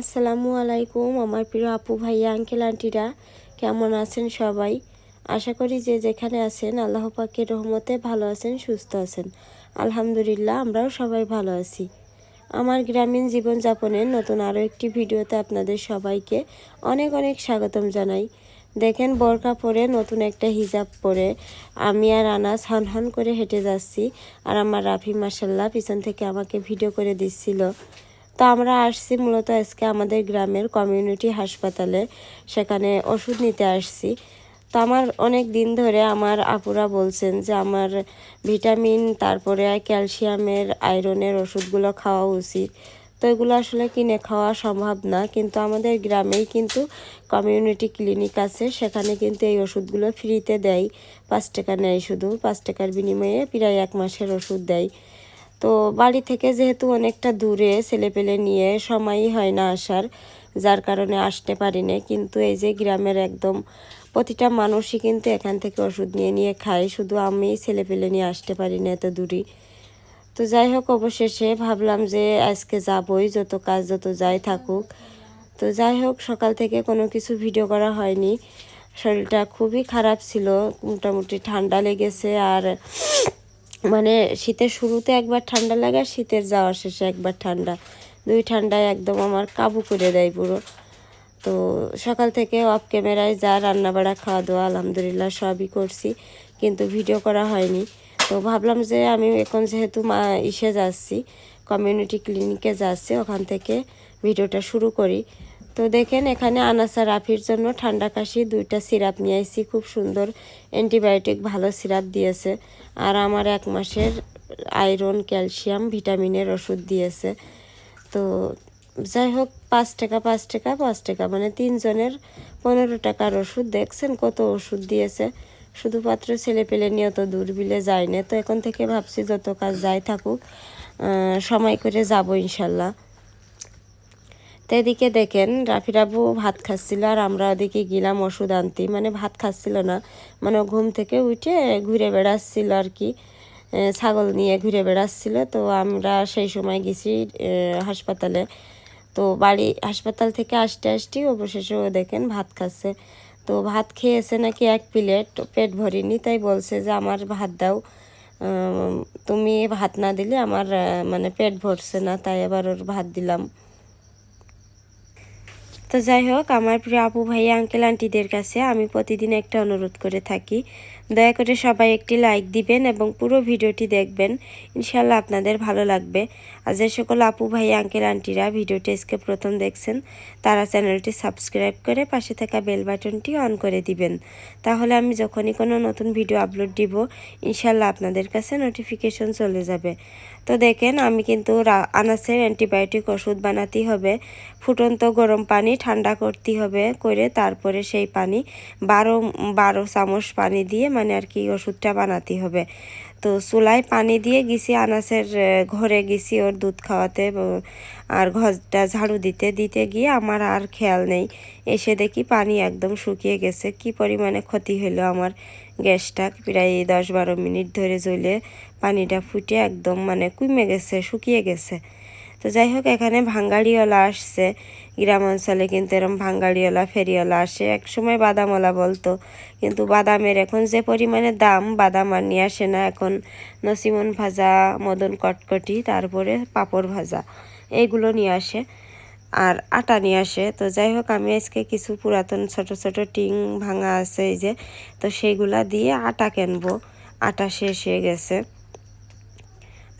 আসসালামু আলাইকুম, আমার প্রিয় আপু ভাইয়া, আঙ্কেল, আন্টিরা। কেমন আছেন সবাই? আশা করি যে যেখানে আছেন, আল্লাহ পাকের রহমতে ভালো আছেন, সুস্থ আছেন। আলহামদুলিল্লাহ, আমরাও সবাই ভালো আছি। আমার গ্রামীণ জীবনযাপনের নতুন আরও একটি ভিডিওতে আপনাদের সবাইকে অনেক অনেক স্বাগতম জানাই। দেখেন, বরকা পরে নতুন একটা হিজাব পরে আমি আর আনাস হন করে হেঁটে যাচ্ছি। আর আমার রাফি মাসাল্লাহ পিছন থেকে আমাকে ভিডিও করে দিচ্ছিল। তো আমরা আসছি মূলত আজকে আমাদের গ্রামের কমিউনিটি হাসপাতালে, সেখানে ওষুধ নিতে আসছি। তো আমার অনেক দিন ধরে আমার আপুরা বলছেন যে আমার ভিটামিন, তারপরে ক্যালসিয়ামের, আয়রনের ওষুধগুলো খাওয়া উচিত। তো এগুলো আসলে কিনে খাওয়া সম্ভব না, কিন্তু আমাদের গ্রামেই কিন্তু কমিউনিটি ক্লিনিক আছে, সেখানে কিন্তু এই ওষুধগুলো ফ্রিতে দেয়। পাঁচ টাকা নেয় শুধু, পাঁচ টাকার বিনিময়ে প্রায় এক মাসের ওষুধ দেয়। তো বাড়ি থেকে যেহেতু অনেকটা দূরে ছেলেপেলে নিয়ে সময়ই হয় না আসার, যার কারণে আসতে পারি না কিন্তু এই যে গ্রামের একদম প্রতিটা মানুষই কিন্তু এখান থেকে ওষুধ নিয়ে নিয়ে খায়। শুধু আমি ছেলেপেলে নিয়ে আসতে পারি না এত দূরই তো যাই হোক, অবশেষে ভাবলাম যে আজকে যাবই, যত কাজ যত যাই থাকুক। তো যাই হোক, সকাল থেকে কোনো কিছু ভিডিও করা হয়নি। শরীরটা খুবই খারাপ ছিল, মোটামুটি ঠান্ডা লেগেছে আর মানে শীতের শুরুতে একবার ঠান্ডা লাগে আর শীতের যাওয়ার শেষে একবার ঠান্ডা। দুই ঠান্ডায় একদম আমার কাবু করে দেয় পুরো। তো সকাল থেকে অফ ক্যামেরায় যা রান্না রান্নাবাড়া খাওয়া দাওয়া আলহামদুলিল্লাহ সবই করছি, কিন্তু ভিডিও করা হয়নি। তো ভাবলাম যে আমি এখন যেহেতু মা ইসে যাচ্ছি কমিউনিটি ক্লিনিকে যাচ্ছি, ওখান থেকে ভিডিওটা শুরু করি। তো দেখেন এখানে আনাসা রাফির জন্য ঠান্ডা কাশি দুইটা সিরাপ নিয়ে আসছি খুব সুন্দর। অ্যান্টিবায়োটিক ভালো সিরাপ দিয়েছে। আর আমার এক মাসের আয়রন, ক্যালসিয়াম, ভিটামিনের ওষুধ দিয়েছে। তো যাই হোক, পাঁচ টাকা পাঁচ টাকা পাঁচ টাকা। মানে তিনজনের পনেরো টাকার ওষুধ। দেখছেন কত ওষুধ দিয়েছে। শুধুমাত্র ছেলে পেলে নিয়ে তো দূর বিলে যায় না তো এখন থেকে ভাবছি যত কাজ যাই থাকুক সময় করে যাব ইনশাল্লাহ। তো এদিকে দেখেন রাফিরাবু ভাত খাচ্ছিল আর আমরা ওদিকে গেলাম ওষুধ আনতে। মানে ভাত খাচ্ছিল না মানে ঘুম থেকে উঠে ঘুরে বেড়াচ্ছিল আর কি। ছাগল নিয়ে ঘুরে বেড়াচ্ছিল। তো আমরা সেই সময় গেছি হাসপাতালে। তো বাড়ি, হাসপাতাল থেকে আসতে আসতে অবশেষে ও দেখেন ভাত খাচ্ছে। তো ভাত খেয়েছে নাকি এক প্লেট পেট ভরিনি, তাই বলছে যে আমার ভাত দাও। তুমি ভাত না দিলে আমার মানে পেট ভরছে না, তাই এবার ওর ভাত দিলাম। তো যাই হোক, আমার প্রিয় আপু ভাই আঙ্কেল আন্টিদের কাছে আমি প্রতিদিন একটা অনুরোধ করে থাকি। দয়া করে সবাই একটি লাইক দিবেন এবং পুরো ভিডিওটি দেখবেন। ইনশাল্লাহ আপনাদের ভালো লাগবে। আর যে সকল আপু ভাই, আঙ্কেল, আন্টিরা ভিডিওটি আজকে প্রথম দেখছেন, তারা চ্যানেলটি সাবস্ক্রাইব করে পাশে থাকা বেল বাটনটি অন করে দিবেন। তাহলে আমি যখনই কোনো নতুন ভিডিও আপলোড দিব ইনশাল্লাহ আপনাদের কাছে নোটিফিকেশন চলে যাবে। তো দেখেন, আমি কিন্তু আনাসের অ্যান্টিবায়োটিক ওষুধ বানাতেই হবে। ফুটন্ত গরম পানি ঠান্ডা করতে হবে করে তারপরে সেই পানি বারো বারো চামচ পানি দিয়ে মানে আর কি ওষুধটা বানাতে হবে। তো চুলায় পানি দিয়ে গেছি আনাসের ঘরে গেছি ওর দুধ খাওয়াতে আর ঘরটা ঝাড়ু দিতে দিতে গিয়ে আমার আর খেয়াল নেই। এসে দেখি পানি একদম শুকিয়ে গেছে। কি পরিমাণে ক্ষতি হলো আমার গ্যাসটা? প্রায় দশ বারো মিনিট ধরে জ্বলে পানিটা ফুটে একদম মানে কমে গেছে, শুকিয়ে গেছে। তো যাই হোক, এখানে ভাঙ্গাড়িওয়ালা আসছে। গ্রাম অঞ্চলে কিন্তু এরকম ভাঙ্গাড়িওয়ালা, ফেরিওয়ালা আসে। এক সময় বাদামওয়ালা বলতো, কিন্তু বাদামের এখন যে পরিমাণে দাম, বাদাম আর নিয়ে আসে না। এখন নসিমন ভাজা, মদন কটকটি, তারপরে পাপড় ভাজা এইগুলো নিয়ে আসে আর আটা নিয়ে আসে। তো যাই হোক, আমি আজকে কিছু পুরাতন ছোট ছোট টিং ভাঙা আছে এই যে, তো সেইগুলা দিয়ে আটা কিনবো। আটা শেষ হয়ে গেছে।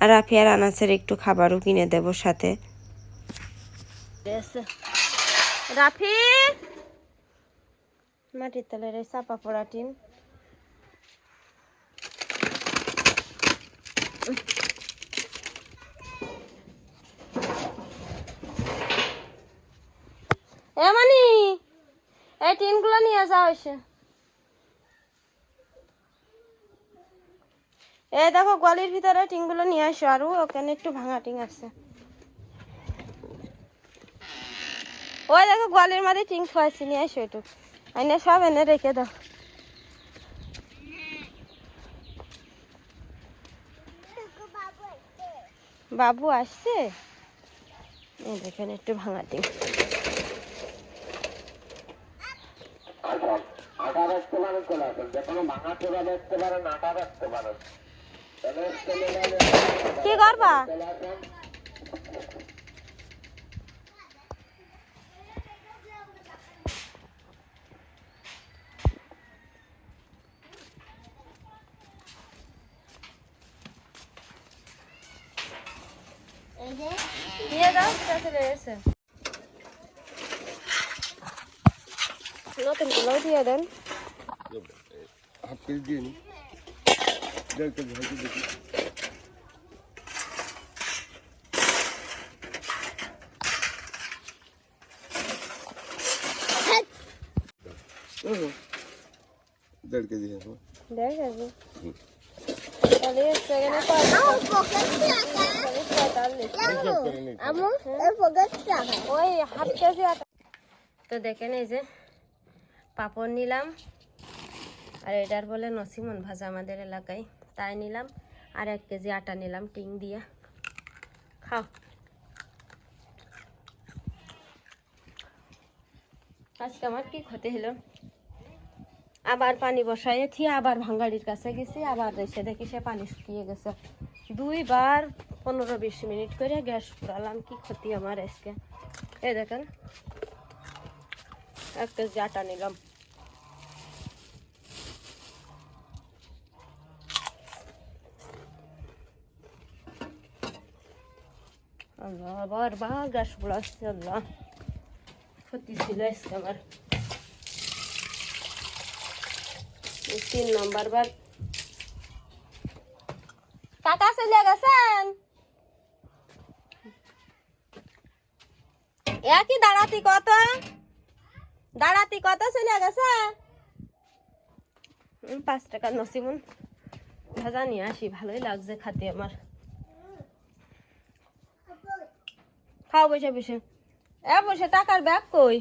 আর রাফি আর আনাসের একটু খাবারও কিনে দেবো সাথে। রাফি! মাটির তলের এই চাপা পড়া টিন। এ মানি, এই টিনগুলো নিয়ে যাওয়া এসে। এই দেখো গলির ভিতরে টিনগুলো নিয়ে আসো আরও ওখানে একটু ভাঙা টিং আছে। ওই দেখো গোয়ালির মাঝে টিং খোয়াইছি, নিয়ে আসো একটু। এনে সব এনে রেখে দাও। বাবু আসছে? এই দেখেন একটু ভাঙা আচ্ছা আটা রাখতে পারেন আসেন যে কোনো ভাঙা চোরা রাখতে পারেন, আটা রাখতে পারেন। গেলে কি করবা চলে আসেন দিয়ে দাও সেটা চলে এসে নতুন গুলোও দিয়ে দেন হাফ কেজি দিয়ে নি দেড় কেজি হয়তো দেখি। দেড় কেজি তো দেখেন এই যে পাপড় নিলাম। আর এটার বলে নসিমন ভাজা আমাদের এলাকায়। তাই নিলাম। আর এক কেজি আটা নিলাম, টিং দিয়ে। খাও। আজকে আমার কি ক্ষতি হলো? আবার পানি বসাইয়ে থিয়ে আবার ভাঙ্গাড়ির কাছে গেছি, আবার এসে দেখি সে পানি শুকিয়ে গেছে। দুইবার পনেরো বিশ মিনিট করে গ্যাস পুরালাম, কি ক্ষতি আমার আজকে। এই দেখেন, এক কেজি আটা নিলাম। আল্লাহ, আবার বা গ্যাস পুরাচ্ছে আল্লাহ। ক্ষতি ছিল আজকে আমার। তিন নম্বর বার চলে গেছেন? একই দাঁড়াতি কত? দাঁড়াতি কত চলে গেছে? পাঁচ টাকা নসিমুন। ভাজা নিয়ে আসি, ভালোই লাগছে খাতে আমার। খাও বসে বসে। এ, বসে টাকার ব্যাগ কই?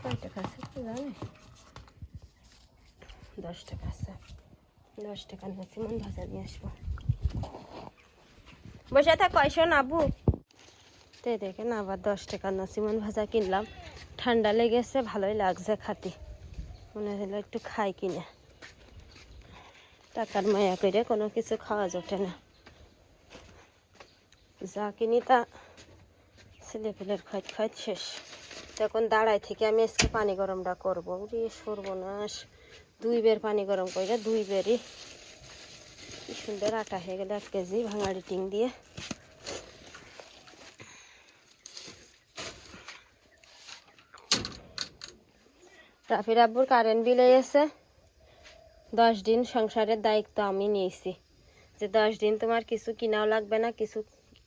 কয় টাকা দশ টাকা আছে। দশ টাকা নসিমন ভাজা নিয়ে আসব। বসে থাক কয়শো নাবু তে দেখেন আবার দশ টাকা নসিমন ভাজা কিনলাম। ঠান্ডা লেগেছে, ভালোই লাগছে খাতি। মনে হলো একটু খাই কিনে। টাকার মায়া করে কোনো কিছু খাওয়া জোটে না। যা কিনি তা ছেলে পেলের খোঁজ খোঁজ শেষ। তখন দাঁড়াই থেকে আমি আজকে পানি গরমটা করব। উরে সর্বনাশ। দুই বের পানি গরম করে দুই বেরই। সুন্দর আটা হয়ে গেলে এক কেজি ভাঙাড়ি টিং দিয়ে। রাফির আব্বুর কারেন্ট বিল এসে দশ দিন সংসারের দায়িত্ব আমি নিয়েছি। যে দশ দিন তোমার কিছু কিনাও লাগবে না, কিছু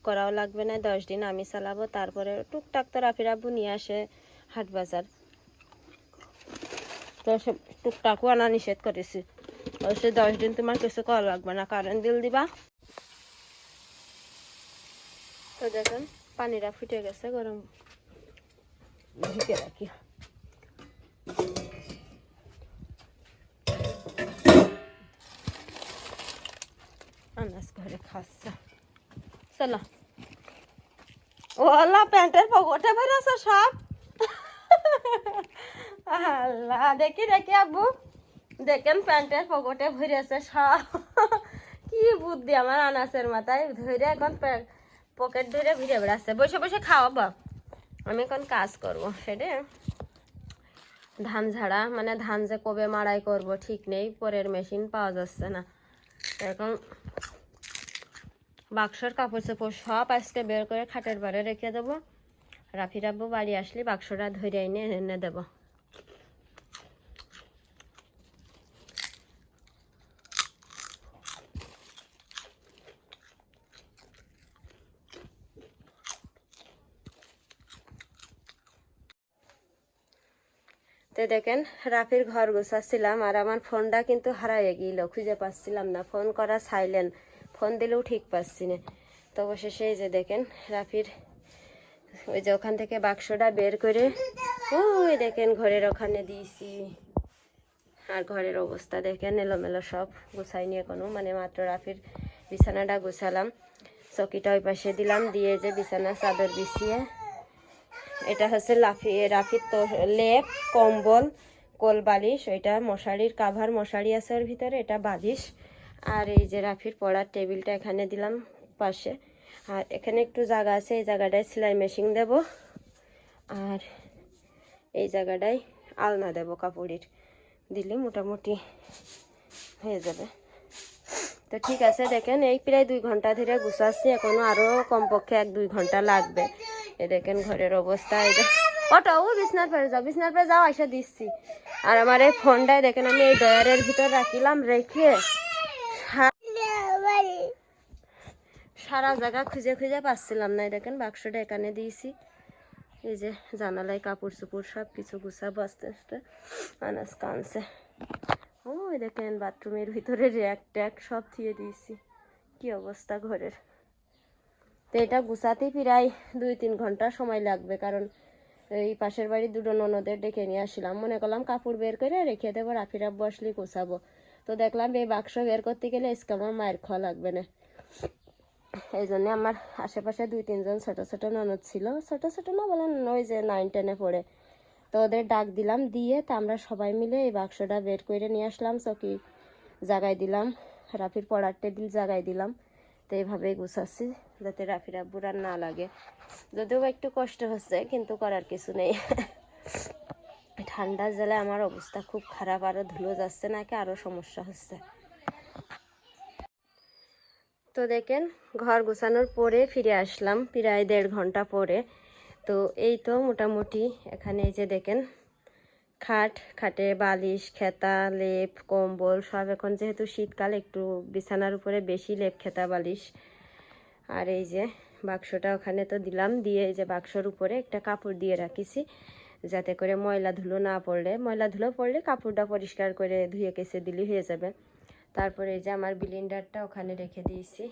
করাও লাগবে না, দশ দিন আমি চালাবো। তারপরে টুকটাক তো রাফির আব্বু নিয়ে আসে হাট বাজার। তো সে টুকটাকও আনা নিষেধ করেছি। সে দশ দিন তোমার কিছু করা লাগবে না কারেন্ট বিল দিবা। তো দেখুন, পানিটা ফুটে গেছে গরম। রাখি। খাচ্ছে। চলো। ও আল্লাহ প্যান্টের পকেটে সব। আল্লাহ, দেখি দেখি দেখেন প্যান্টের পকেটে ভরেছে সব। বুদ্ধি আমার আনাসের মাথায়। ধরে এখন পকেট ধরে ঘুরে বেড়াচ্ছে। বসে বসে খাওয়াবো। আমি এখন কাজ করব, সেটা। ধান ঝাড়া মানে ধান যে কবে মাড়াই করব ঠিক নেই, পরের মেশিন পাওয়া যাচ্ছে না। এখন বাক্সর কাপড় চোপড় সব আজকে বের করে খাটের বারে রেখে দেবো। রাফি রাব্বু বাড়ি আসলে বাক্সটা ধরে এনে এনে দেবো। তো দেখেন, রাফির ঘর গোছাচ্ছিলাম আর আমার ফোনটা কিন্তু হারাইয়ে গিয়েছিল খুঁজে পাচ্ছিলাম না। ফোন করা সাইলেন্ট ফোন দিলেও ঠিক পাচ্ছি না। তো অবশেষে এই যে দেখেন, রাফির ওই যে ওখান থেকে বাক্সটা বের করে, ওই দেখেন ঘরের ওখানে দিয়েছি। আর ঘরের অবস্থা দেখেন, এলোমেলো সব গুছাই নিয়ে কোনো মানে মাত্র রাফির বিছানাটা গুছালাম। চকিটা ওই পাশে দিলাম, দিয়ে যে বিছানা, চাদর বিছিয়ে। এটা হচ্ছে লাফি, রাফির তো লেপ, কম্বল কোল বালিশ ওইটা মশারির, কাভার মশারি আছে ওর ভিতরে, এটা বালিশ। আর এই যে রাফির পড়ার টেবিলটা এখানে দিলাম পাশে। আর এখানে একটু জায়গা আছে, এই জায়গাটায় সেলাই মেশিন দেব। আর এই জায়গাটায় আলনা দেব, কাপড়ের। দিলে মোটামুটি হয়ে যাবে। তো ঠিক আছে, দেখেন এই প্রায় দুই ঘণ্টা ধরে গুছাচ্ছি, এখনও আরও কমপক্ষে এক দুই ঘণ্টা লাগবে। এ দেখেন ঘরের অবস্থা দেখ- ওটা ও বিছনার পরে যাও, বিছনার পরে যাও এসে দিচ্ছি। আর আমার এই ফোনটাই দেখেন আমি এই ডয়ারের ভিতর রাখিলাম, রেখে সা- সারা জায়গা খুঁজে খুঁজে পাচ্ছিলাম না দেখেন বাক্সটা এখানে দিয়েছি। এই যে জানালায় কাপড় চুপড় সব কিছু গুছাবো আস্তে আস্তে। আনাজ কানছে। ওই দেখেন বাথরুমের ভিতরে র্যাক ট্যাক সব দিয়ে দিয়েছি। কি অবস্থা ঘরের? তো এটা গুছাতেই প্রায় দুই তিন ঘণ্টা সময় লাগবে, কারণ এই পাশের বাড়ির দুটো ননদের ডেকে নিয়ে আসলাম মনে করলাম কাপড় বের করে রেখে দেবো রাফিরাব বসলি গুছাবো। তো দেখলাম এই বাক্স বের করতে গেলে আজকে আমার মায়ের খাওয়া লাগবে না। এই জন্য আমার আশেপাশে দুই, তিনজন ছোট ছোট ননদ ছিল। ছোট ছোট না বলেন ওই যে নাইন টেনে পড়ে। তো ওদের ডাক দিলাম, দিয়ে তা আমরা সবাই মিলে এই বাক্সটা বের করে নিয়ে আসলাম, চকি জাগাই দিলাম, রাফির পড়ার টেবিল জাগাই দিলাম। তো এইভাবেই গুছাচ্ছি, যাতে রাফির আব্বুর আর না লাগে। যদিও একটু কষ্ট হচ্ছে, কিন্তু করার কিছু নেই। ঠান্ডার জেলায় আমার অবস্থা খুব খারাপ আরও ধুলো যাচ্ছে, নাকি আরও সমস্যা হচ্ছে। তো দেখেন, ঘর গোছানোর পরে ফিরে আসলাম প্রায় দেড় ঘণ্টা পরে। তো এই তো মোটামুটি এখানে এই যে দেখেন, খাট, খাটে বালিশ, খেতা, লেপ, কম্বল, সব এখন যেহেতু শীতকাল, একটু বিছানার উপরে বেশি লেপ, খেতা, বালিশ। আর এই যে বাক্সটা ওখানে তো দিলাম, দিয়ে এই যে বাক্সর উপরে একটা কাপড় দিয়ে রাখিছি, যাতে করে ময়লা ধুলো না পড়লে। ময়লা ধুলো পড়লে কাপড়টা পরিষ্কার করে ধুয়ে কেসে দিলে হয়ে যাবে। তারপরে এই যে আমার বিলিন্ডারটা ওখানে রেখে দিয়েছি।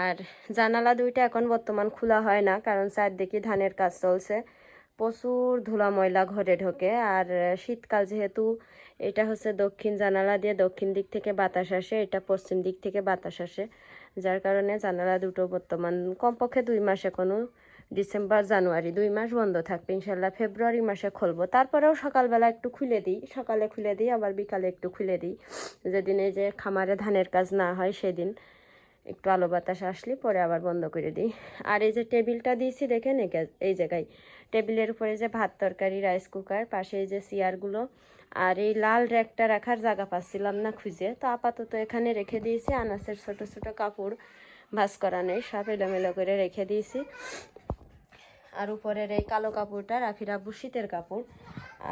আর জানালা দুইটা এখন বর্তমান খোলা হয় না, কারণ চারদিকে ধানের কাজ চলছে। প্রচুর ধুলা ময়লা ঘরে ঢোকে, আর শীতকাল যেহেতু, এটা হচ্ছে দক্ষিণ জানালা দিয়ে দক্ষিণ দিক থেকে বাতাস আসে, এটা পশ্চিম দিক থেকে বাতাস আসে। যার কারণে জানালা দুটো বর্তমান, কমপক্ষে দুই মাসে এখনও ডিসেম্বর, জানুয়ারি দুই মাস বন্ধ থাকবে ইনশাল্লাহ ফেব্রুয়ারি মাসে খুলবো। তারপরেও সকালবেলা একটু খুলে দিই, সকালে খুলে দিই, আবার বিকালে একটু খুলে দিই। যেদিন এই যে খামারে ধানের কাজ না হয়, সেদিন একটু আলো বাতাস আসলে পরে আবার বন্ধ করে দিই। আর এই যে টেবিলটা দিয়েছি, দেখেন এই জায়গায়। টেবিলের উপরে যে ভাত তরকারি, রাইস কুকার, পাশে এই যে চেয়ারগুলো। আর এই লাল র্যাকটা রাখার জায়গা পাচ্ছিলাম না খুঁজে। তো আপাতত এখানে রেখে দিয়েছি, আনাসের ছোট ছোট কাপড় ভাস করা নেই, সব এলোমেলো করে রেখে দিয়েছি। আর উপরের এই কালো কাপড়টা রাফির আব্বু শীতের কাপড়।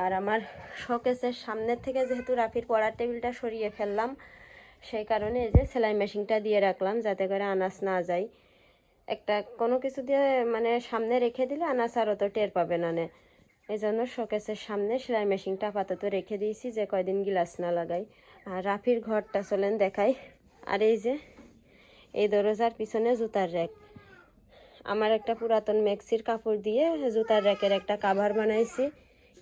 আর আমার শোকেসের সামনের থেকে যেহেতু রাফির পড়ার টেবিলটা সরিয়ে ফেললাম, সেই কারণে এই যে সেলাই মেশিনটা দিয়ে রাখলাম যাতে করে আনাস না যায়। একটা কোনো কিছু দিয়ে মানে সামনে রেখে দিলে আনাস আর অত টের পাবে না নে। এই জন্য শোকেসের সামনে সেলাই মেশিনটা আপাতত রেখে দিয়েছি যে কয়দিন গিলাস না লাগাই। আর রাফির ঘরটা চলেন দেখাই। আর এই যে এই দরজার পিছনে জুতার র্যাক। আমার একটা পুরাতন মেক্সির কাপড় দিয়ে জুতার র্যাকের একটা কাভার বানাইছি।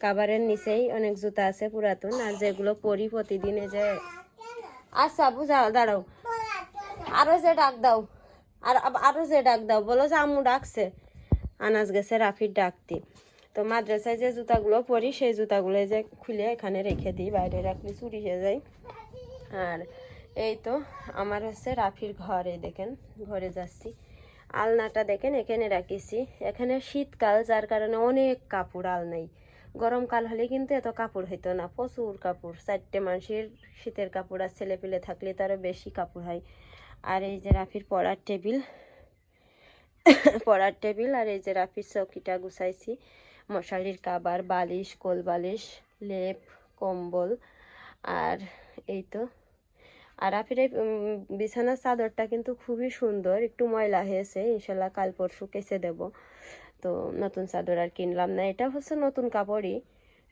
কাভারের নিচেই অনেক জুতা আছে পুরাতন, আর যেগুলো পরি প্রতিদিনে যে আচ্ছা বুঝাও দাঁড়াও। আরও যে ডাক দাও। আর আব- আরও যে ডাক দাও। বলো যে আম্মু ডাকছে। আনাজ গেছে রাফির ডাকতি। তো মাদ্রাসায় যে জুতাগুলো পরি, সেই জুতাগুলো যে খুলে এখানে রেখে দিই, বাইরে রাখলে চুরি হয়ে যায়। আর এই তো আমার হচ্ছে রাফির ঘর দেখেন, ঘরে যাচ্ছি। আলনাটা দেখেন, এখানে রাখিছি। এখানে শীতকাল, যার কারণে অনেক কাপড় আলনাই গরমকাল হলে কিন্তু এত কাপড় হইতো না, প্রচুর কাপড়। চারটে মানুষের শীতের কাপড় আর ছেলে পেলে থাকলে তারও বেশি কাপড় হয়। আর এই যে রাফির পড়ার টেবিল পড়ার টেবিল আর এই যে রাফির চৌকিটা গুছাইছি। মশারির কাবার বালিশ, কোল বালিশ, লেপ, কম্বল আর এই তো আর রাফির এই বিছানার চাদরটা কিন্তু খুবই সুন্দর। একটু ময়লা হয়েছে, ইনশাল্লাহ কাল পরশু কেচে দেব। তো নতুন চাদর আর কিনলাম না। এটা হচ্ছে নতুন কাপড়ই।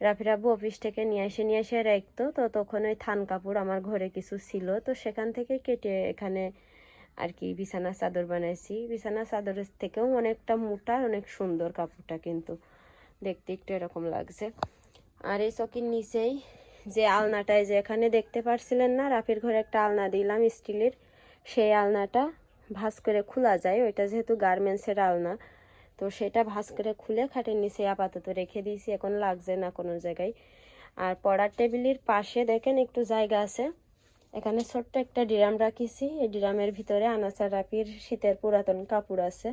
রাফির আব্বু অফিস থেকে নিয়ে এসে নিয়ে এসে রাখতো তো তখন ওই থান কাপড় আমার ঘরে কিছু ছিল। তো সেখান থেকে কেটে এখানে আর কি বিছানা চাদর বানাইছি। বিছানা চাদরের থেকেও অনেকটা মোটা অনেক সুন্দর কাপড়টা কিন্তু। দেখতে একটু এরকম লাগছে। আর এই চকির নিচেই যে আলনাটায় যে এখানে দেখতে পারছিলেন না, রাফির ঘরে একটা আলনা দিলাম স্টিলের। সেই আলনাটা ভাঁজ করে খোলা যায়। ওইটা যেহেতু গার্মেন্টসের আলনা, তো সেটা ভাঁজ করে খুলে খাটের নিচে আপাতত রেখে দিয়েছি। এখন লাগছে না কোনো জায়গায়। আর পড়ার টেবিলের পাশে দেখেন একটু জায়গা আছে। এখানে ছোট্ট একটা ড্রাম রাখিছি। এই ড্রামের ভিতরে আনাচা রাপির শীতের পুরাতন কাপড় আছে,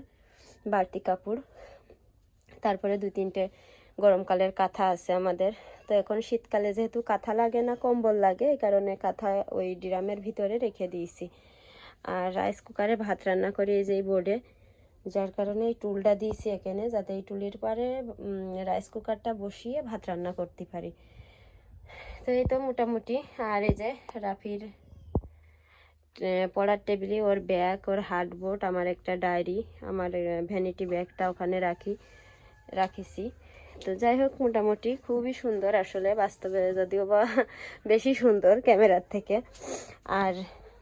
বাড়তি কাপড়। তারপরে দু তিনটে গরমকালের কাঁথা আছে আমাদের। তো এখন শীতকালে যেহেতু কাঁথা লাগে না, কম্বল লাগে, এই কারণে কাঁথা ওই ড্রামের ভিতরে রেখে দিয়েছি। আর রাইস কুকারে ভাত রান্না করি এই যে বোর্ডে যার কারণে এই টুলটা দিয়েছি এখানে, যাতে এই টুলের পরে রাইস কুকারটা বসিয়ে ভাত রান্না করতে পারি। তো এই তো মোটামুটি। আর এই যে রাফির পড়ার টেবিলে ওর ব্যাগ, ওর হার্ডবোর্ড আমার একটা ডায়েরি, আমার ভ্যানিটি ব্যাগটা ওখানে রাখি, রাখিছি। তো যাই হোক, মোটামুটি খুবই সুন্দর আসলে, বাস্তবে যদিও বা বেশি সুন্দর ক্যামেরার থেকে। আর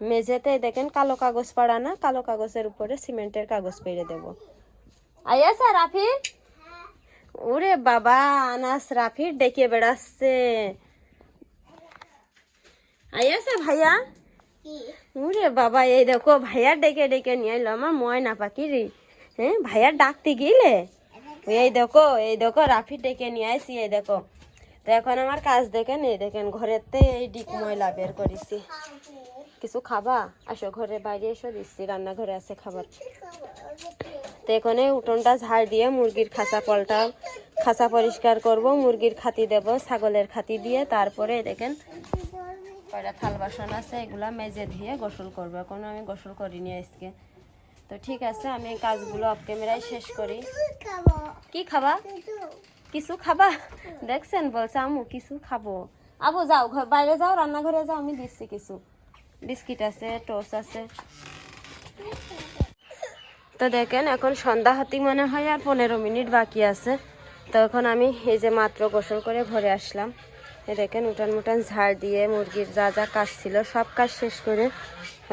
মেঝেতে দেখেন কালো কাগজ পাড়া না, কালো কাগজের উপরে সিমেন্টের কাগজ পেরে দেব। আইয়া স্যার, রাফি? ওরে বাবা, আনাস রাফির ডেকে বেড়াচ্ছে। আইয়াছে ভাইয়া? ওরে বাবা, এই দেখো, ভাইয়া ডেকে ডেকে নিয়ে এলো আমার ময়না পাখি রে হ্যাঁ ভাইয়া ডাকতে গেলে? এই দেখো এই দেখো, রাফি ডেকে নিয়ে আইসি এই দেখো। তো এখন আমার কাজ দেখেন এই দেখেন ঘরেতে এই ডিক ময়লা বের করেছি। কিছু খাবা? আসো ঘরে বাইরে এসো, দিচ্ছি, রান্নাঘরে আছে খাবার। তো এখানে উঠোনটা ঝাড় দিয়ে মুরগির খাঁচা পলটা, খাঁচা পরিষ্কার করব, মুরগির খাতি দেব, ছাগলের খাতি দিয়ে, তারপরে দেখেন কয়টা থাল বাসন আছে, এগুলা মেজে দিয়ে গোসল করব। এখন আমি গোসল করিনি আজকে। তো ঠিক আছে, আমি কাজগুলো অফ ক্যামেরায় শেষ করি। কি খাবা? কিছু খাবা? দেখছেন, বলছে আমু কিছু খাব। আবু, যাও ঘর বাইরে যাও, রান্নাঘরে যাও, আমি দিচ্ছি কিছু। বিস্কিট আছে, টোস্ট আছে। তো দেখেন, এখন সন্ধ্যা হাতি মনে হয় আর পনেরো মিনিট বাকি আছে। তো এখন আমি এই যে মাত্র গোসল করে ঘরে আসলাম। দেখেন, উঠান মুটান ঝাড় দিয়ে মুরগির যা যা কাজ ছিল, সব কাজ শেষ করে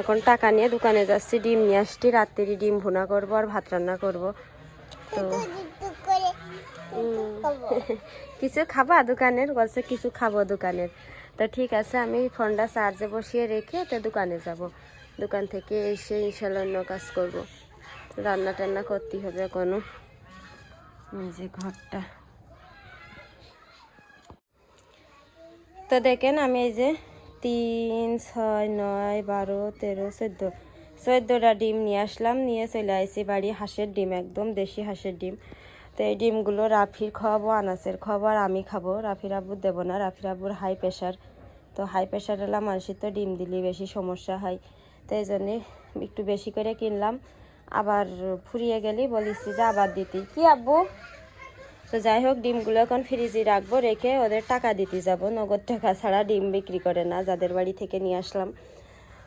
এখন টাকা নিয়ে দোকানে যাচ্ছি, ডিম নিয়ে আসছি রাত্রি ডিম ভুনা করব আর ভাত রান্না করব। তো কিছু খাবা দোকানের, বলছে কিছু খাব দোকানের। তো ঠিক আছে, আমি ফোনটা চার্জে বসিয়ে রেখে তো দোকানে যাব। দোকান থেকে এসে ইনশাল্লাহ অন্য কাজ করব। রান্না টান্না করতে হবে কোনো এই যে ঘরটা। তো দেখেন আমি এই যে তিন, ছয়, নয়, বারো, তেরো, চোদ্দ, চোদ্দোটা ডিম নিয়ে আসলাম, নিয়ে চলে আসি বাড়ি। হাঁসের ডিম, একদম দেশি হাঁসের ডিম। তো এই ডিমগুলো রাফির খাওয়াবো, আনাসের খাওয়াবো আমি খাব। রাফির আব্বুর দেবো না, রাফির আব্বুর হাই প্রেশার তো হাই প্রেশার এলা মানুষের তো ডিম দিলে বেশি সমস্যা হয়। তো এই জন্যে একটু বেশি করে কিনলাম। আবার ফুরিয়ে গেলি বলিস যে আবার দিতি কি আব্বু? তো যাই হোক, ডিমগুলো এখন ফ্রিজে রাখব, রেখে ওদের টাকা দিতে যাব। নগদ টাকা ছাড়া ডিম বিক্রি করে না, যাদের বাড়ি থেকে নিয়ে আসলাম।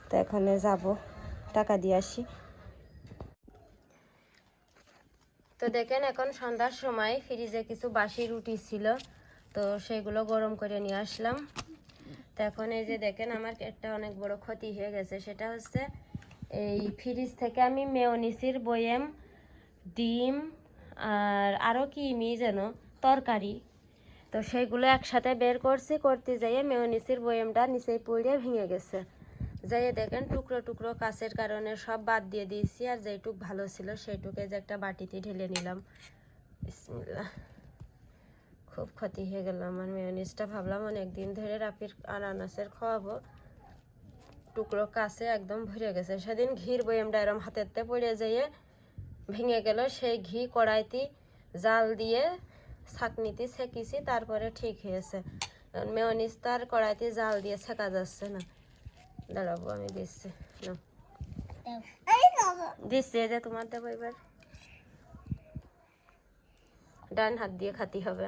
তো এখানে যাব, টাকা দিয়ে আসি। তো দেখেন, এখন সন্ধ্যার সময় ফ্রিজে কিছু বাসি রুটি ছিল, তো সেগুলো গরম করে নিয়ে আসলাম। তো এখন এই যে দেখেন, আমার একটা অনেক বড় ক্ষতি হয়ে গেছে। সেটা হচ্ছে এই ফ্রিজ থেকে আমি মেয়নিসির বয়েম ডিম আর আরও কি মি যেন, তরকারি। তো সেইগুলো একসাথে বের করছি, করতে যাইয়ে মেয়নিসির বয়েমটা নিচেই পড়ে ভেঙে গেছে। যাইয়ে দেখেন টুকরো টুকরো কাছের কারণে সব বাদ দিয়ে দিয়েছি, আর যেটুক ভালো ছিল সেইটুকে যে একটা বাটিতে ঢেলে নিলাম। বিসমিল্লাহ। খুব ক্ষতি হয়ে গেল আমার মেয়নিসটা, ভাবলাম অনেক দিন ধরে রাপির আর আনাসের খাওয়াবো। টুকরো কাছে একদম ভরে গেছে। সেদিন ঘির বয়ামটা এরম হাতেতে পড়ে যেয়ে ভেঙে গেল, সেই ঘি কড়াইতে জাল দিয়ে ছাকনিতে ছেঁকিছি, তারপরে ঠিক হয়েছে। মেয়নিস তার কড়াইতে জাল দিয়ে ছেঁকা যাচ্ছে না। দাঁড়াবো আমি দিচ্ছি। নাও। দিচ্ছি যে তোমার দেবো এবার। ডান হাত দিয়ে খাতি হবে।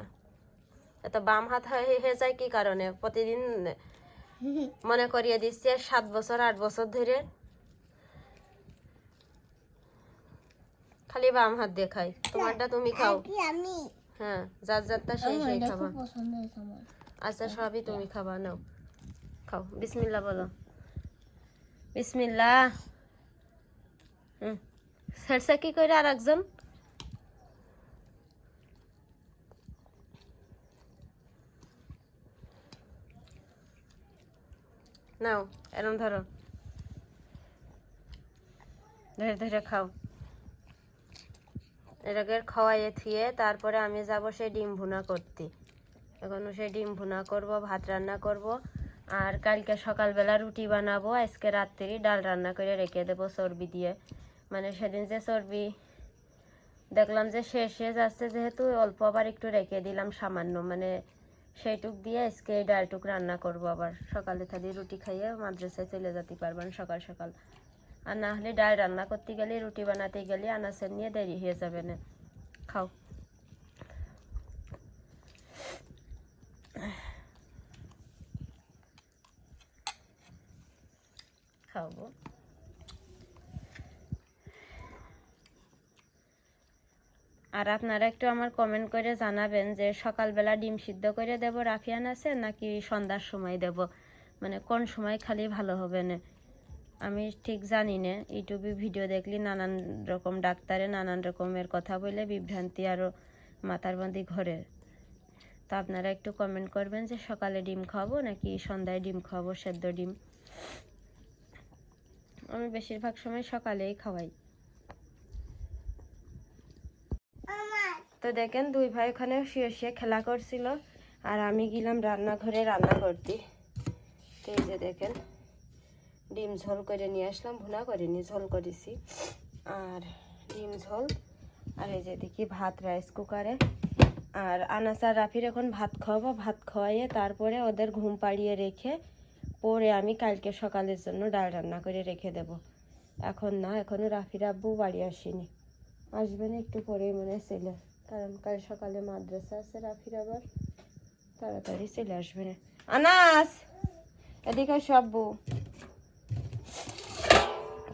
এত বাম হাত হয়ে যায় কি কারণে? প্রতিদিন মনে করিয়ে দিচ্ছি সাত বছর, আট বছর ধরে খালি বাম হাত দিয়ে খাই। তোমারটা তুমি খাও। আমি? হ্যাঁ যার যারটা সেই সেই খাবা আচ্ছা সবই তুমি খাবা নাও। খাও বিসমিল্লা বলো। বিসমিল্লা হুম সেরসা কি করে আর একজন নাও এরম ধরো। ধরে ধরে খাও। এটাকে খাওয়াইয়ে থুয়ে তারপরে আমি যাব সেই ডিম ভুনা করতে। এখন সেই ডিম ভুনা করব, ভাত রান্না করব, আর কালকে সকালবেলা রুটি বানাবো, আজকে রাত্রি ডাল রান্না করে রেখে দেবো চর্বি দিয়ে। মানে সেদিন যে চর্বি দেখলাম যে শেষ হয়ে যাচ্ছে যেহেতু, অল্প আবার একটু রেখে দিলাম সামান্য। মানে সেইটুক দিয়ে আজকে ডালটুক রান্না করব আবার। সকালে থালি রুটি খাইয়ে মাদ্রাসায় চলে যেতে পারবেন সকাল সকাল। আর না হলে ডাল রান্না করতে গেলে, রুটি বানাতে গেলে আনাসের নিয়ে দেরি হয়ে যাবে না। খাও। খাব আর আপনারা একটু আমার কমেন্ট করে জানাবেন যে সকালবেলা ডিম সিদ্ধ করে দেব রাফিয়ান আছে নাকি সন্ধ্যার সময় দেব? মানে কোন সময় খালি ভালো হবে না? আমি ঠিক জানি না। ইউটিউবে ভিডিও দেখলি নানান রকম ডাক্তারে নানান রকমের কথা বলে বিভ্রান্তি আরও মাথার বাঁধি ঘরে। তো আপনারা একটু কমেন্ট করবেন যে সকালে ডিম খাওয়াবো নাকি সন্ধ্যায় ডিম খাওয়াবো, সেদ্ধ ডিম? আমি বেশিরভাগ সময় সকালেই খাওয়াই। তো দেখেন দুই ভাই ওখানে শুয়ে শুয়ে খেলা করছিল, আর আমি গেলাম রান্নাঘরে রান্না করতে তো এই যে দেখেন। ডিম ঝোল করে নিয়ে আসলাম, ভুনা করিনি, ঝোল করেছি। আর ডিম ঝোল, আর এই যে দেখি ভাত, রাইস কুকারে। আর আনাস আর রাফির এখন ভাত খাওয়াবো, ভাত খাওয়াইয়ে তারপরে ওদের ঘুম পাড়িয়ে রেখে পরে আমি কালকে সকালের জন্য ডাল রান্না করে রেখে দেব। এখন না এখনও রাফির আব্বু বাড়ি আসেনি। আসবে না একটু পরেই মনে হয় ছেলে কারণ কাল সকালে মাদ্রাসা আছে রাফির আবার, তাড়াতাড়ি চলে আসবে না। আনাস! এদিকে আসো আব্বু।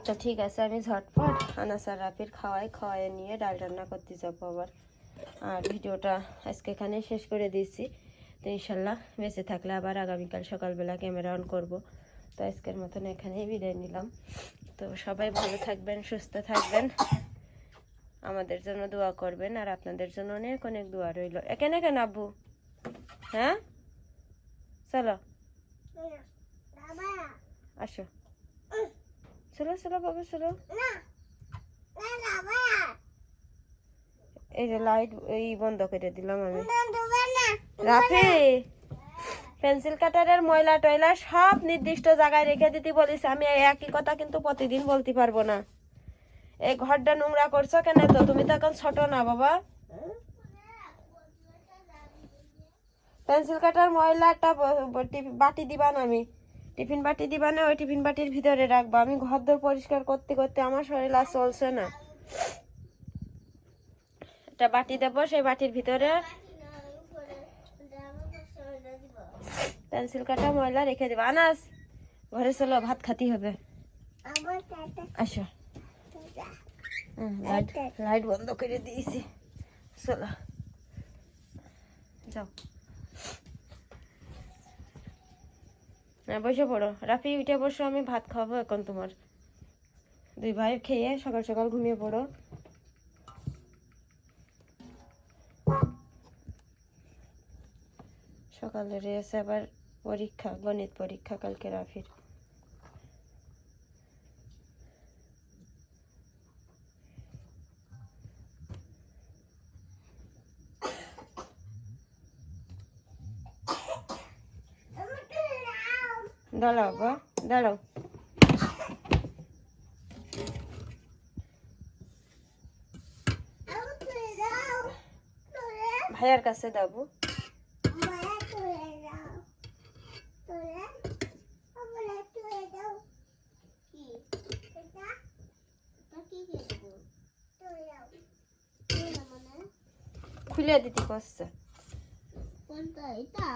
তো ঠিক আছে আমি ঝটপট আনাসার রাফির খাওয়াই খাওয়াই নিয়ে ডাল রান্না করতে যাব আবার। আর ভিডিওটা আজকে এখানে শেষ করে দিচ্ছি তো ইনশাল্লাহ বেঁচে থাকলে আবার আগামীকাল সকালবেলা ক্যামেরা অন করব। তো আজকের মতন এখানেই বিদায় নিলাম। তো সবাই ভালো থাকবেন সুস্থ থাকবেন। আমাদের জন্য দোয়া করবেন আর আপনাদের জন্য অনেক অনেক দোয়া রইল। এখানে কেন আব্বু? হ্যাঁ? চলো। আসো। চলো চলো বাবা চলো। এই যে লাইট এই বন্ধ করে দিলাম আমি। রাফি পেন্সিল কাটারের ময়লা টয়লা সব নির্দিষ্ট জায়গায় রেখে দিতে বলিস। আমি একই কথা কিন্তু প্রতিদিন বলতে পারব না। এই ঘরটা নোংরা করছ কেন তো তুমি তো এখন ছোট না বাবা। পেন্সিল কাটার ময়লা একটা বাটি দিবা না আমি। টিফিন বাটি দিবা না, ওই টিফিন বাটির ভিতরে রাখবা। আমি ঘর দর পরিষ্কার করতে করতে আমার শরীর আর চলছে না। একটা বাটি দেবো, সেই বাটির ভিতরে পেন্সিল কাটা, ময়লা রেখে দেবো। আনাস, ঘরে চলো, ভাত খাতে হবে। আসো। লাইট লাইট বন্ধ করে দিয়েছি। চলো। যাও। হ্যাঁ বসে পড়ো। রাফি, উঠে বসো, আমি ভাত খাওয়াবো এখন তোমার। দুই ভাই খেয়ে সকাল সকাল ঘুমিয়ে পড়ো। সকালে রয়েছে আবার পরীক্ষা, গণিত পরীক্ষা কালকে রাফির। দাঁড়াও বা দাঁড়াও। ভাইয়ার কাছে যাব। খুলে দিতে করছে কোনটা এটা?